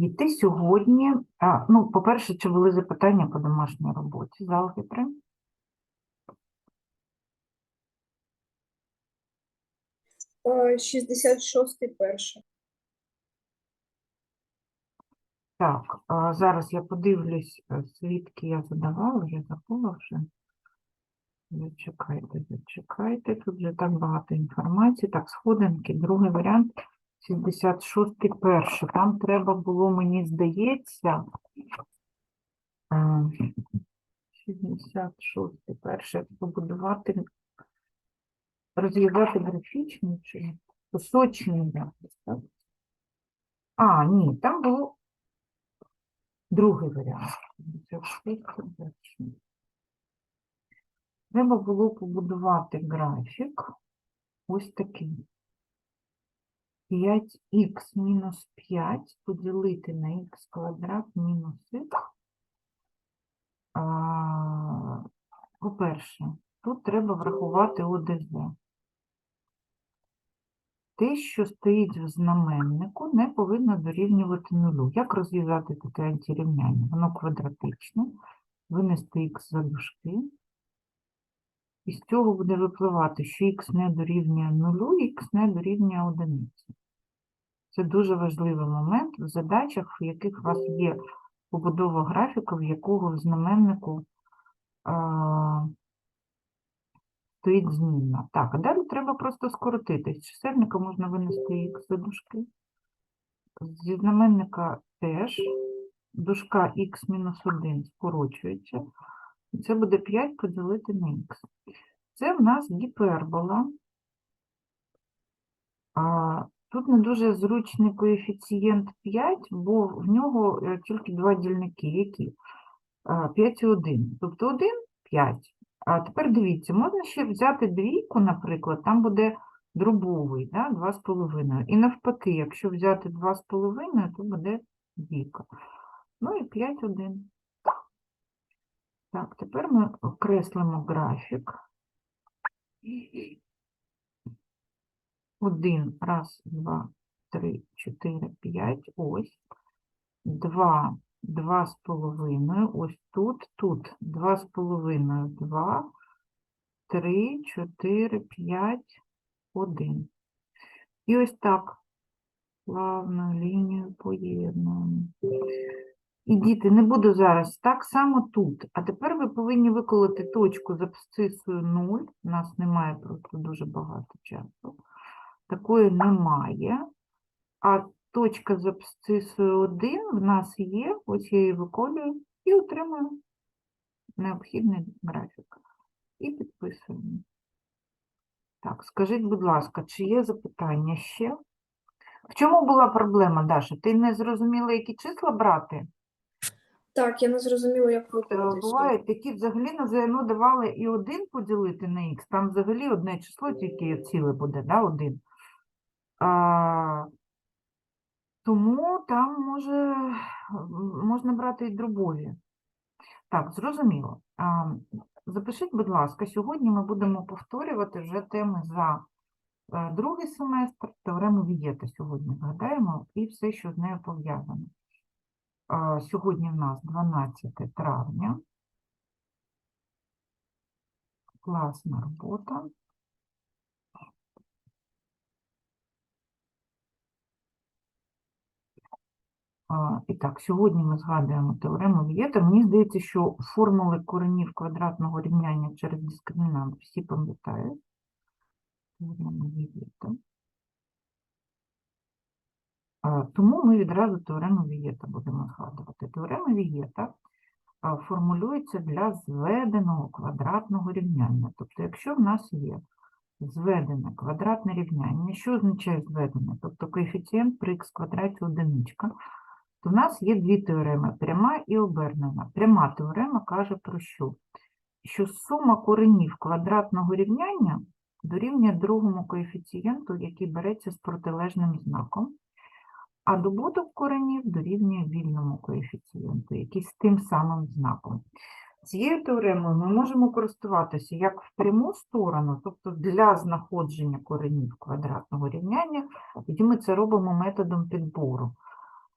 Діти сьогодні, ну, по-перше, чи були запитання по домашній роботі з алгебри? Е, 66 перше. Так, а, зараз я подивлюсь, е, звідки я задавала, вже забула вже. Зачекайте, зачекайте, тут вже так багато інформації. Так, сходинки, другий варіант, 66 перший. Там треба було, мені здається, е, 66 перше, побудувати, розв'язати графічний чи кусочний якось, так? А, ні, там було другий варіант. Треба було побудувати графік ось такий. 5х мінус 5 поділити на х квадрат мінус х. По-перше, тут треба врахувати ОДЗ. Те, що стоїть в знаменнику, не повинно дорівнювати нулю. Як розв'язати таке антирівняння? Воно квадратичне. Винести х за дужки. І з цього буде випливати, що х не дорівнює нулю, х не дорівнює одиниці. Це дуже важливий момент в задачах, в яких у вас є побудова графіку, в якого в знаменнику а, стоїть змінна. Так, а далі треба просто скоротити. З чисельника можна винести х за дужки. Зі знаменника теж дужка х мінус 1 скорочується. І це буде 5 поділити на х. Це в нас гіпербола. Тут не дуже зручний коефіцієнт 5, бо в нього е, тільки два дільники, які? А, 5 і 1. Тобто 1 – 5. А тепер дивіться, можна ще взяти двійку, наприклад, там буде дробовий, да, 2,5. І навпаки, якщо взяти 2,5, то буде двійка. Ну і 5, 1. Так, тепер ми окреслимо графік. Один, раз, два, три, чотири, п'ять, ось. Два, два з половиною, ось тут, тут, два з половиною, два, три, чотири, п'ять, один. І ось так плавно лінію поєднуємо. І діти, не буду зараз. Так само тут. А тепер ви повинні виколоти точку з абсцисою 0. У нас немає просто дуже багато часу. Такої немає. А точка з абсцисою 1 в нас є. Ось я її виколюю і отримую необхідний графік. І підписуємо. Так, скажіть, будь ласка, чи є запитання ще? В чому була проблема, Даша? Ти не зрозуміла, які числа брати? Так, я не зрозуміла, як Е, виконати. Бувають такі взагалі на ЗНО давали і один поділити на х, там взагалі одне число тільки ціле буде, да, один. А, тому там може, можна брати і дробові. Так, зрозуміло. А, запишіть, будь ласка, сьогодні ми будемо повторювати вже теми за е, другий семестр, теорему Вієта сьогодні згадаємо і все, що з нею пов'язано. Сьогодні в нас 12 травня. Класна робота. А, І так, сьогодні ми згадуємо теорему Вієта. Мені здається, що формули коренів квадратного рівняння через дискримінант всі пам'ятають. Тому ми відразу теорему Вієта будемо згадувати. Теорема Вієта формулюється для зведеного квадратного рівняння. Тобто, якщо в нас є зведене квадратне рівняння, що означає зведене? Тобто коефіцієнт при х квадраті одиничка, то в нас є дві теореми – пряма і обернена. Пряма теорема каже про що? Що сума коренів квадратного рівняння дорівнює другому коефіцієнту, який береться з протилежним знаком, а добуток коренів дорівнює вільному коефіцієнту, який з тим самим знаком. Цією теоремою ми можемо користуватися як в пряму сторону, тобто для знаходження коренів квадратного рівняння, тоді ми це робимо методом підбору.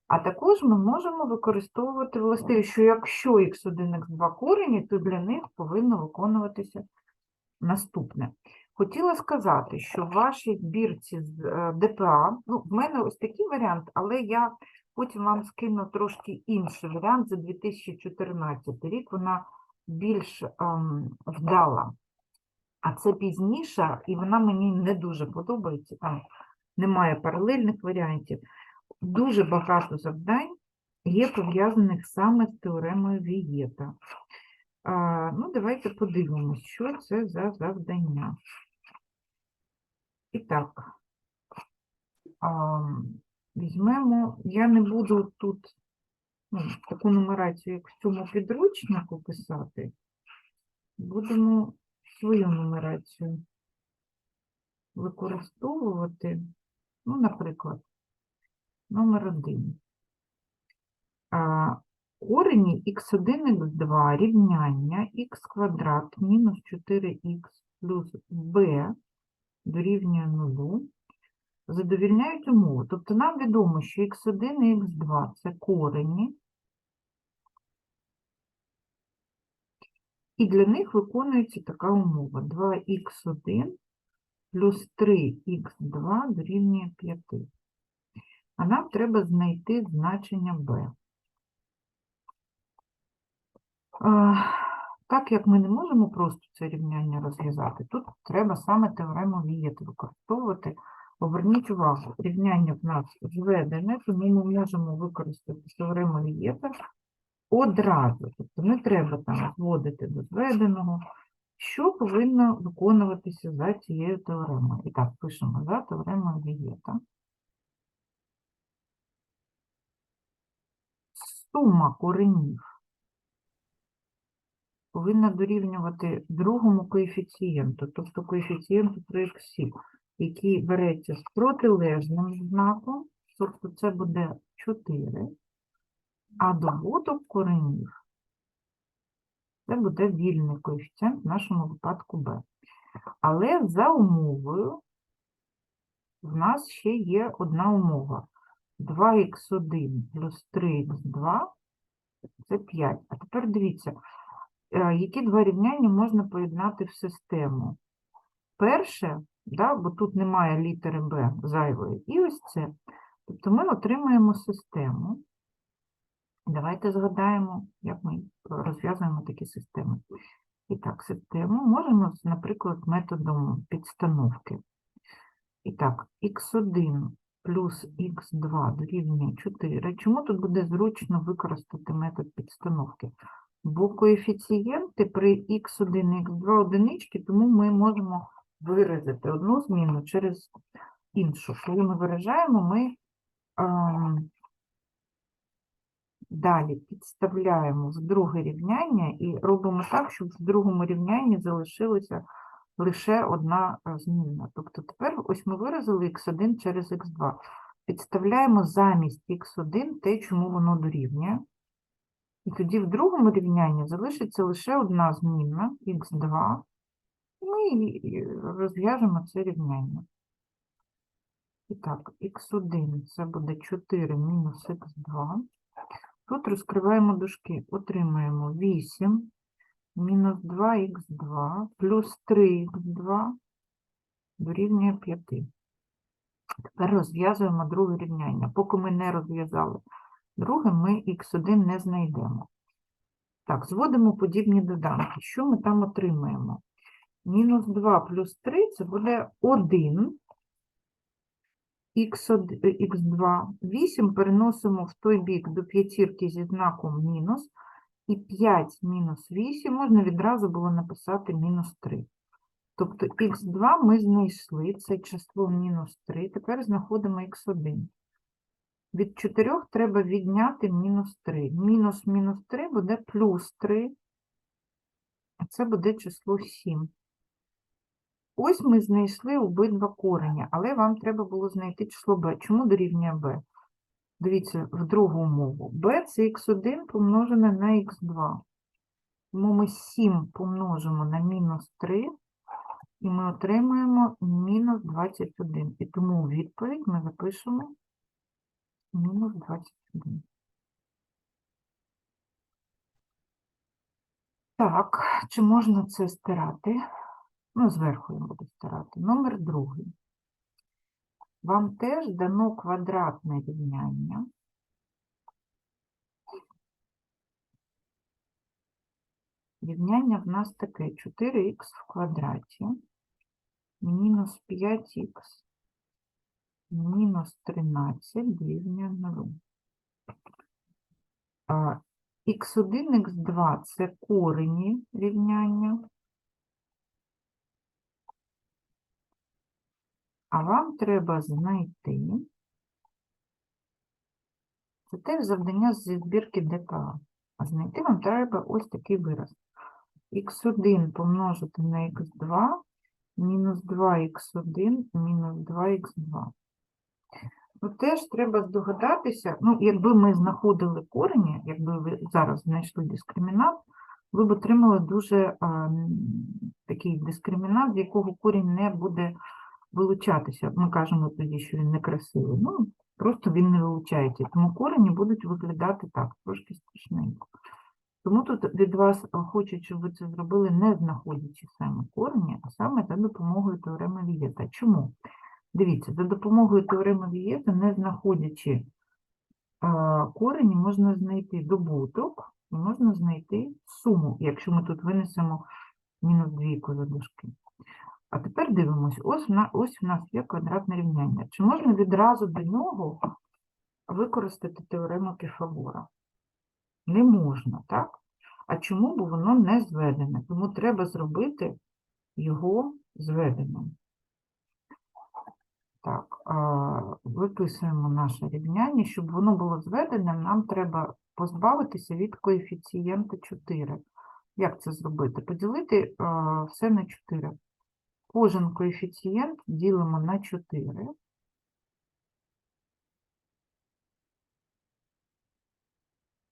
А також ми можемо використовувати властивість, що якщо х1, х2 корені, то для них повинно виконуватися наступне. Хотіла сказати, що в вашій збірці з е, ДПА, ну, в мене ось такий варіант, але я потім вам скину трошки інший варіант за 2014 рік. Вона більш ем, вдала. А це пізніше, і вона мені не дуже подобається. Там немає паралельних варіантів. Дуже багато завдань є пов'язаних саме з теоремою Вієта. А, ну, давайте подивимось, що це за завдання. І так, а, візьмемо, я не буду тут ну, таку нумерацію, як в цьому підручнику писати. Будемо свою нумерацію використовувати. Ну, наприклад, номер один. Корені х1, х2 рівняння х квадрат мінус 4х плюс b дорівнює 0 задовільняють умови. Тобто нам відомо, що х1 і х2 – це корені, і для них виконується така умова. 2х1 плюс 3х2 дорівнює 5. А нам треба знайти значення b. Так як ми не можемо просто це рівняння розв'язати, тут треба саме теорему Вієта використовувати. Оберніть увагу, рівняння в нас зведене, тому ми можемо використати теорему Вієта одразу. Тобто не треба там зводити до зведеного, що повинно виконуватися за цією теоремою. І так, пишемо за теоремою Вієта. Сума коренів повинна дорівнювати другому коефіцієнту, тобто коефіцієнту 3х, який береться з протилежним знаком, тобто це буде 4, а добуток коренів це буде вільний коефіцієнт в нашому випадку b. Але за умовою в нас ще є одна умова. 2х1 плюс 3х2 це 5. А тепер дивіться, е, які два рівняння можна поєднати в систему. Перше, да, бо тут немає літери b зайвої, і ось це. Тобто ми отримаємо систему. Давайте згадаємо, як ми розв'язуємо такі системи. І так, систему можемо, наприклад, методом підстановки. І так, х1 плюс х2 дорівнює 4. Чому тут буде зручно використати метод підстановки? Бо коефіцієнти при х1 і х2 одинички, тому ми можемо виразити одну зміну через іншу. Коли ми виражаємо, ми ем, далі підставляємо в друге рівняння і робимо так, щоб в другому рівнянні залишилася лише одна е, змінна. Тобто тепер ось ми виразили х1 через х2. Підставляємо замість х1 те, чому воно дорівнює. І тоді в другому рівнянні залишиться лише одна змінна х2. І ми розв'яжемо це рівняння. І так, х1 це буде 4 мінус х2. Тут розкриваємо дужки, отримаємо 8 мінус 2х2 плюс 3х2 дорівнює 5. Тепер розв'язуємо друге рівняння. Поки ми не розв'язали друге, ми х1 не знайдемо. Так, зводимо подібні доданки. Що ми там отримаємо? Мінус 2 плюс 3 це буде 1 х2. 8 переносимо в той бік до п'ятірки зі знаком мінус. І 5 мінус 8 можна відразу було написати мінус 3. Тобто х2 ми знайшли, це число мінус 3, тепер знаходимо х1. Від 4 треба відняти мінус 3. Мінус мінус 3 буде плюс 3, а це буде число 7. Ось ми знайшли обидва корення, але вам треба було знайти число b. Чому дорівнює b? Дивіться, в другу умову. b – це х1 помножене на х2. Тому ми 7 помножимо на мінус 3, і ми отримаємо мінус 21. І тому у відповідь ми запишемо мінус 21. Так, чи можна це стирати? Ну, зверху я буду стирати. Номер другий. Вам теж дано квадратне рівняння. Рівняння в нас таке 4х в квадраті мінус 5х мінус 13 дорівнює 0. А, х1, х2 – це корені рівняння. А вам треба знайти, це теж завдання зі збірки ДКА. А знайти вам треба ось такий вираз. х1 помножити на х2 мінус 2х1 мінус 2х2. Ну, теж треба здогадатися, ну, якби ми знаходили корені, якби ви зараз знайшли дискримінант, ви б отримали дуже а, такий дискримінант, з якого корінь не буде вилучатися. Ми кажемо тоді, що він некрасивий. Ну, просто він не вилучається. Тому корені будуть виглядати так, трошки страшненько. Тому тут від вас хочуть, щоб ви це зробили, не знаходячи саме корені, а саме за допомогою теореми Вієта. Чому? Дивіться, за допомогою теореми Вієта, не знаходячи а, корені, можна знайти добуток і можна знайти суму, якщо ми тут винесемо мінус двійку за. А тепер дивимось, ось, в на- ось в нас є квадратне рівняння. Чи можна відразу до нього використати теорему Піфагора? Не можна, так? А чому? Бо воно не зведене. Тому треба зробити його зведеним. Так, виписуємо наше рівняння. Щоб воно було зведеним, нам треба позбавитися від коефіцієнта 4. Як це зробити? Поділити все на 4. Кожен коефіцієнт ділимо на 4.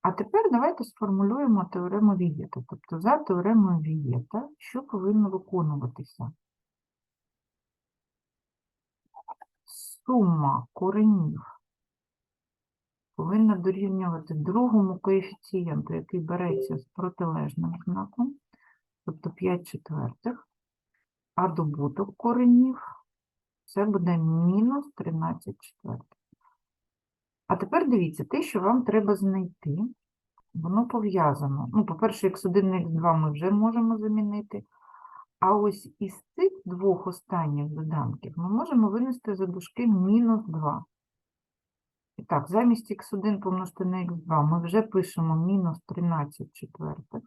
А тепер давайте сформулюємо теорему Вієта. Тобто за теоремою Вієта, що повинно виконуватися? Сума коренів повинна дорівнювати другому коефіцієнту, який береться з протилежним знаком, тобто 5 четвертих, а добуток коренів це буде мінус 13 четвертих. А тепер дивіться, те, що вам треба знайти, воно пов'язано. Ну, по-перше, x1 і x2 ми вже можемо замінити. А ось із цих двох останніх доданків ми можемо винести за дужки мінус 2. І так, замість x1 помножити на x2 ми вже пишемо мінус 13 четвертих.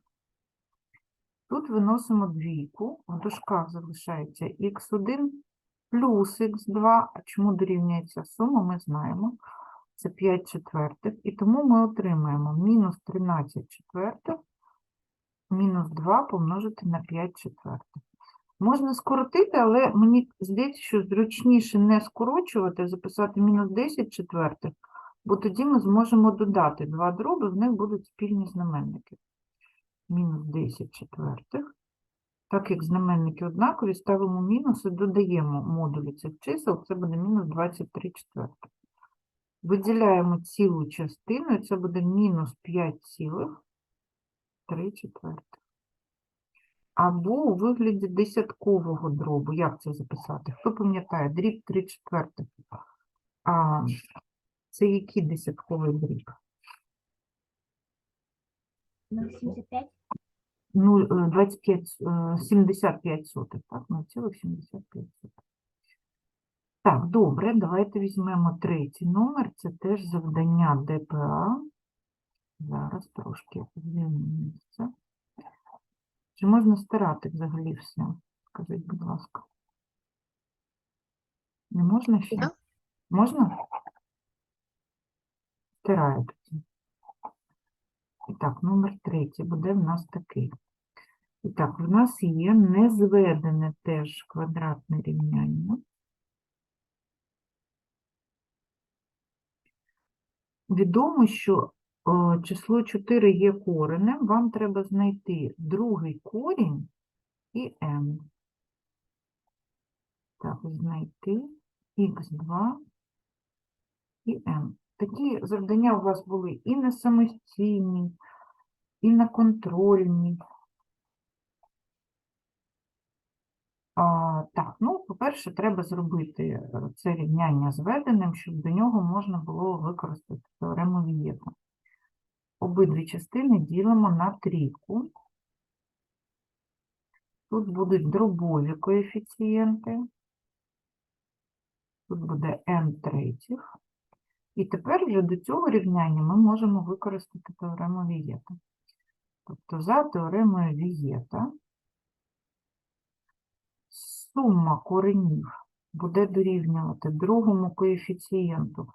Тут виносимо двійку, в дужках залишається x1 плюс x2. А чому дорівнюється сума, ми знаємо. Це 5 четвертих. І тому ми отримаємо мінус 13 четвертих мінус 2 помножити на 5 четвертих. Можна скоротити, але мені здається, що зручніше не скорочувати, а записати мінус 10 четвертих, бо тоді ми зможемо додати два дроби, в них будуть спільні знаменники. Мінус 10 четвертих. Так як знаменники однакові, ставимо мінус і додаємо модулі цих чисел, це буде мінус 23 четвертих. Виділяємо цілу частину, і це буде мінус 5 цілих 3 четвертих. Або у вигляді десяткового дробу. Як це записати? Хто пам'ятає? Дріб 3 четвертих. А це який десятковий дріб? 0,75. Ну, 25, 75 сотих, так? 0,75 сотих. Так, добре, давайте візьмемо третій номер. Це теж завдання ДПА. Зараз трошки звільню місце. Чи можна стирати взагалі все? Скажіть, будь ласка. Не можна ще? Можна? І так, номер третій буде в нас такий. І так, в нас є незведене теж квадратне рівняння. Відомо, що число 4 є коренем, вам треба знайти другий корінь і m. Так, знайти х2 і m. такі завдання у вас були і на самостійній, і на контрольній. А, так, ну, по-перше, треба зробити е, це рівняння зведеним, щоб до нього можна було використати теорему Вієта. Обидві частини ділимо на трійку. Тут будуть дробові коефіцієнти. Тут буде n третіх. І тепер вже до цього рівняння ми можемо використати теорему Вієта. Тобто за теоремою Вієта сума коренів буде дорівнювати другому коефіцієнту,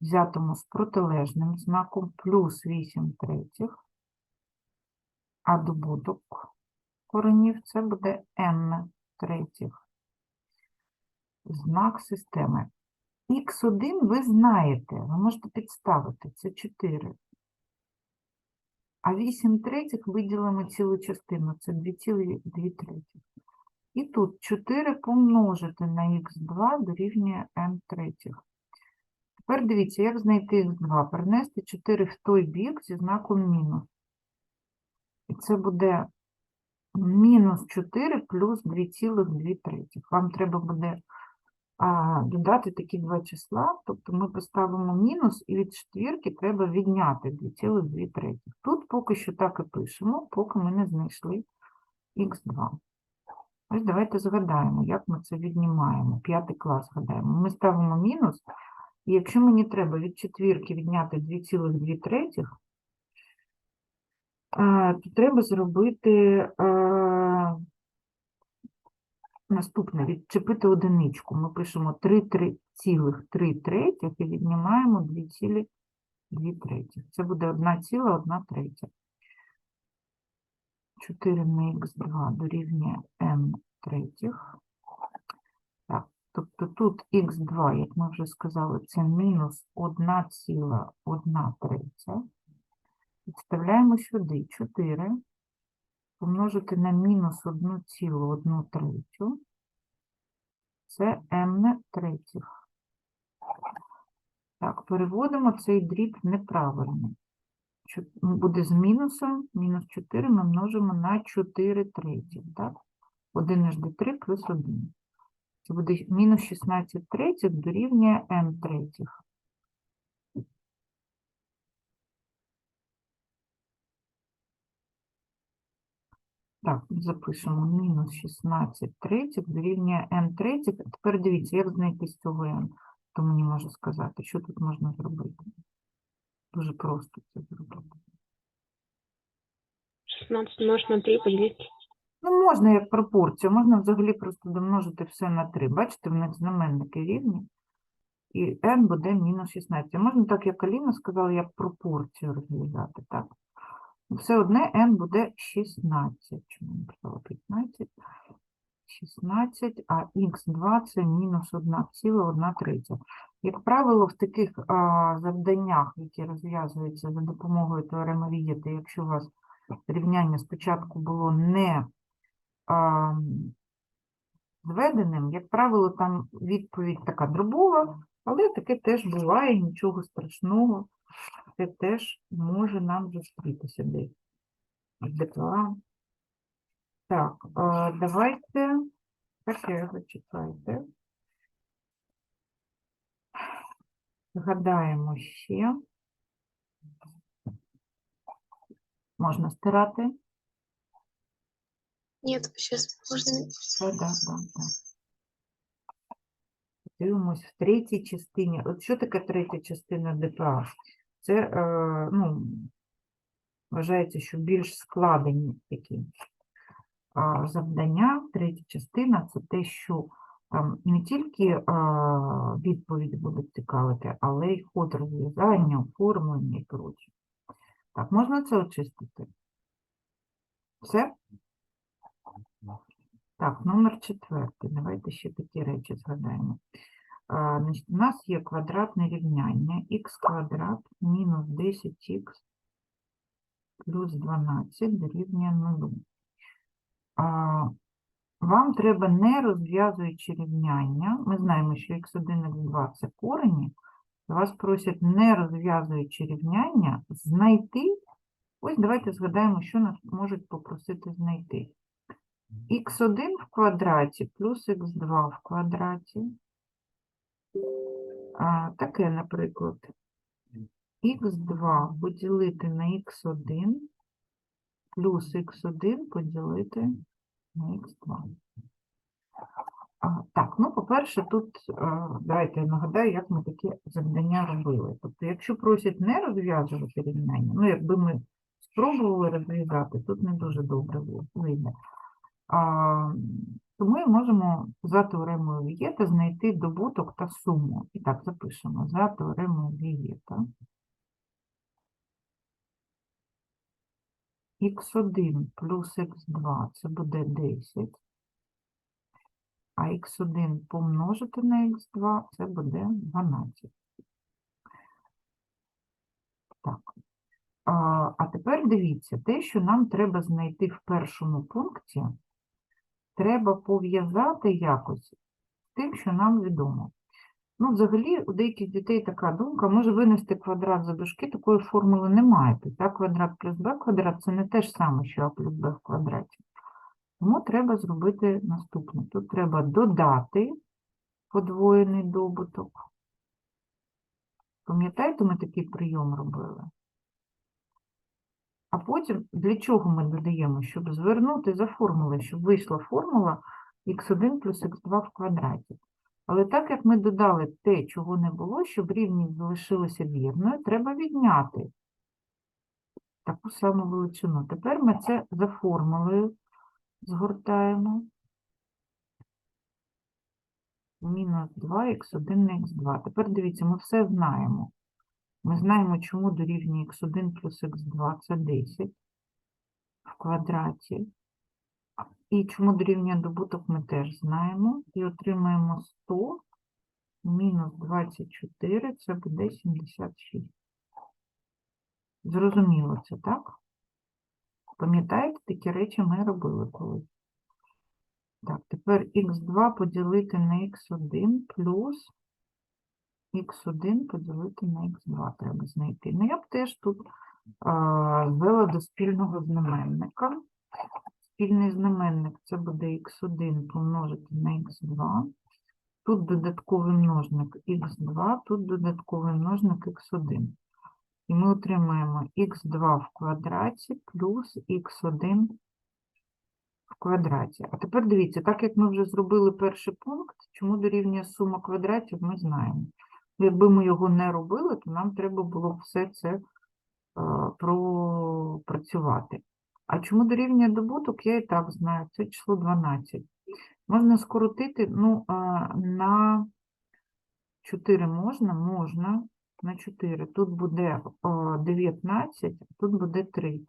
взятому з протилежним знаком, плюс 8 третіх, а добуток коренів це буде n третіх. Знак системи. Х1 ви знаєте, ви можете підставити, це 4. А 8 третіх виділимо цілу частину, це 2,2 третіх. І тут 4 помножити на х2 дорівнює n третіх. Тепер дивіться, як знайти х2. Перенести 4 в той бік зі знаком мінус. І це буде мінус 4 плюс 2,2 третіх. Вам треба буде додати такі два числа, тобто ми поставимо мінус, і від четвірки треба відняти 2,2 третіх. Тут поки що так і пишемо, поки ми не знайшли х2. Ось давайте згадаємо, як ми це віднімаємо. П'ятий клас згадаємо. Ми ставимо мінус, і якщо мені треба від четвірки відняти 2,2 третіх, то треба зробити а, наступне, відчепити одиничку. Ми пишемо 3,3 третіх і віднімаємо 2,2 третіх. Це буде 1,1 третя. 4 на х2 дорівнює n третіх. Так, тобто тут х2, як ми вже сказали, це мінус 1,1 третя. Підставляємо сюди 4 помножити на мінус 1,1 третю. Це n третіх. Так, переводимо цей дріб неправильно. Буде з мінусом, мінус 4 ми множимо на 4 третіх, так? 1 жд 3 плюс 1. Це буде мінус 16 третіх дорівнює n третіх. Так, запишемо мінус 16 третіх дорівнює n третіх. Тепер дивіться, як знайти з цього n, хто мені може сказати, що тут можна зробити. Дуже просто це зробити. 16 умножить на 3 поделить. Ну, можна як пропорцію, можна взагалі просто домножити все на 3. Бачите, в них знаменники рівні. І n буде мінус 16. Можна так, як Аліна сказала, як пропорцію розв'язати, так? Все одне n буде 16. Чому не писала 15? 16, а х2 це мінус 1,1 третя. Як правило, в таких а, завданнях, які розв'язуються за допомогою теореми Вієта, якщо у вас рівняння спочатку було не а, зведеним, як правило, там відповідь така дробова, але таке теж буває, нічого страшного. Це теж може нам зустрітися десь. ДПА. Так, давайте таке зачекайте. Згадаємо ще. Можна стирати? Сейчас можно... Так, так, так, так. Дивимось в третій частині. От що таке третя частина ДПА? Це, е, ну, вважається, що більш складені такі завдання. Третя частина це те, що там не тільки е, відповідь буде цікавити, але й ход розв'язання, оформлення і проче. Так, можна це очистити? Все? Так, номер четвертий. Давайте ще такі речі згадаємо. У нас є квадратне рівняння х квадрат мінус 10х плюс 12 дорівнює 0. А, вам треба, не розв'язуючи рівняння, ми знаємо, що х1, х2 – це корені, Вас просять, не розв'язуючи рівняння, знайти. Ось давайте згадаємо, що нас можуть попросити знайти. х1 в квадраті плюс х2 в квадраті. А, таке, наприклад, х2 поділити на х1 плюс х1 поділити на х2. А, так, ну, по-перше, тут а, давайте я нагадаю, як ми такі завдання робили. Тобто, якщо просять не розв'язувати рівняння, ну, якби ми спробували розв'язати, тут не дуже добре ви- вийде. То ми можемо за теоремою Вієта знайти добуток та суму. І так запишемо за теоремою Вієта. х1 плюс х2 це буде 10, а х1 помножити на х2 це буде 12. Так. А тепер дивіться, те, що нам треба знайти в першому пункті, треба пов'язати якось з тим, що нам відомо. Ну, взагалі, у деяких дітей така думка, може винести квадрат за дужки, такої формули немає. А квадрат плюс b квадрат це не те ж саме, що а плюс b в квадраті. Тому треба зробити наступне. Тут треба додати подвоєний добуток. Пам'ятаєте, ми такий прийом робили? А потім для чого ми додаємо? Щоб звернути за формулою, щоб вийшла формула х1 плюс х2 в квадраті. Але так як ми додали те, чого не було, щоб рівність залишилася вірною, треба відняти таку саму величину. Тепер ми це за формулою згортаємо. Мінус 2х1 на х2. Тепер дивіться, ми все знаємо. Ми знаємо, чому дорівнює х1 плюс х2 це 10 в квадраті. І чому дорівнює добуток ми теж знаємо. І отримаємо 100 мінус 24, це буде 76. Зрозуміло це, так? Пам'ятаєте, такі речі ми робили колись. Так, тепер х2 поділити на х1 плюс х1 поділити на х2 треба знайти. Ну, я б теж тут звела до спільного знаменника. Спільний знаменник це буде х1 помножити на х2. Тут додатковий множник х2, тут додатковий множник х1. І ми отримаємо х2 в квадраті плюс х1 в квадраті. А тепер дивіться, так як ми вже зробили перший пункт, чому дорівнює сума квадратів, ми знаємо. Якби ми його не робили, то нам треба було все це е, пропрацювати. А чому дорівнює добуток, я і так знаю. Це число 12. Можна скоротити, ну, а, на 4 можна? Можна на 4. Тут буде а, 19, а тут буде 3.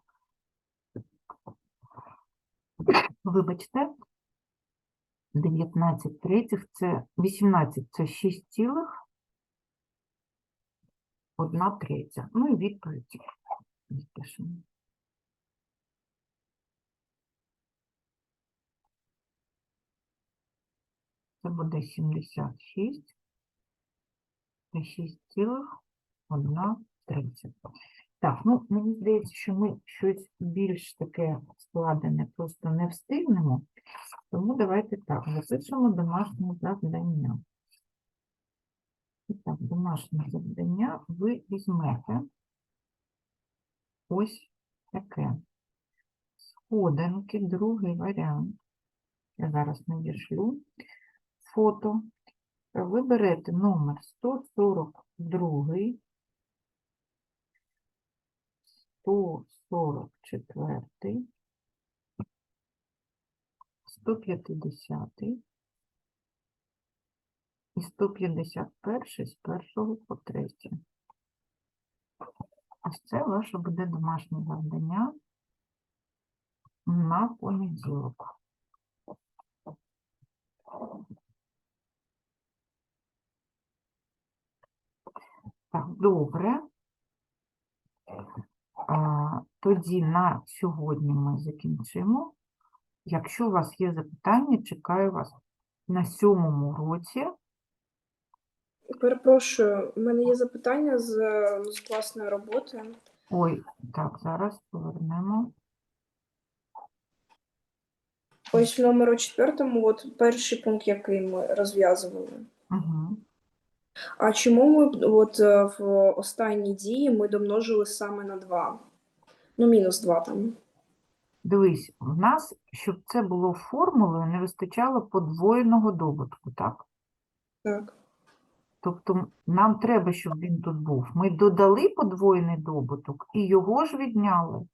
Вибачте, 19 третіх це 18 це 6 цілих, 1 третя. Ну і відповідь запишемо. Це буде 76 та 6 цілих 1 30. Так, ну, мені здається, що ми щось більш таке складене просто не встигнемо. Тому давайте так, запишемо домашнє завдання. І так, домашнє завдання ви візьмете ось таке. Сходинки, другий варіант. Я зараз надішлю фото. Ви берете номер 142, 144, 150 і 151 з першого по третє. Ось це ваше буде домашнє завдання на понеділок. Так, добре. Тоді на сьогодні ми закінчимо. Якщо у вас є запитання, чекаю вас на сьомому році Перепрошую, у мене є запитання з, з класної роботи. Ой, так, зараз повернемо. Ось в номеру четвертому, от перший пункт, який ми розв'язували. Угу. А чому ми от е, в останній дії ми домножили саме на 2? Ну, мінус 2 там. Дивись, в нас, щоб це було формулою, не вистачало подвоєного добутку, так? Так. Тобто нам треба, щоб він тут був. Ми додали подвоєний добуток і його ж відняли.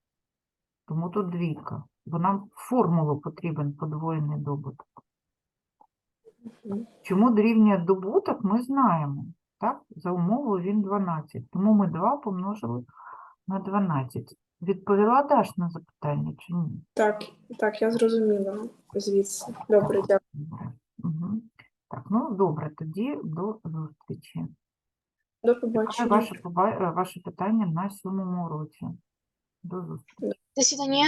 Тому тут двійка. Бо нам формулу потрібен подвоєний добуток. Чому дорівнює добуток, ми знаємо. Так? За умовою він 12. Тому ми 2 помножили на 12. Відповіла Даш на запитання чи ні? Так, так, я зрозуміла звідси. Добре, дякую. Угу. Так, ну добре, тоді до зустрічі. До побачення. Ваше, е, ваше питання на сьомому уроці. До зустрічі. До свидания.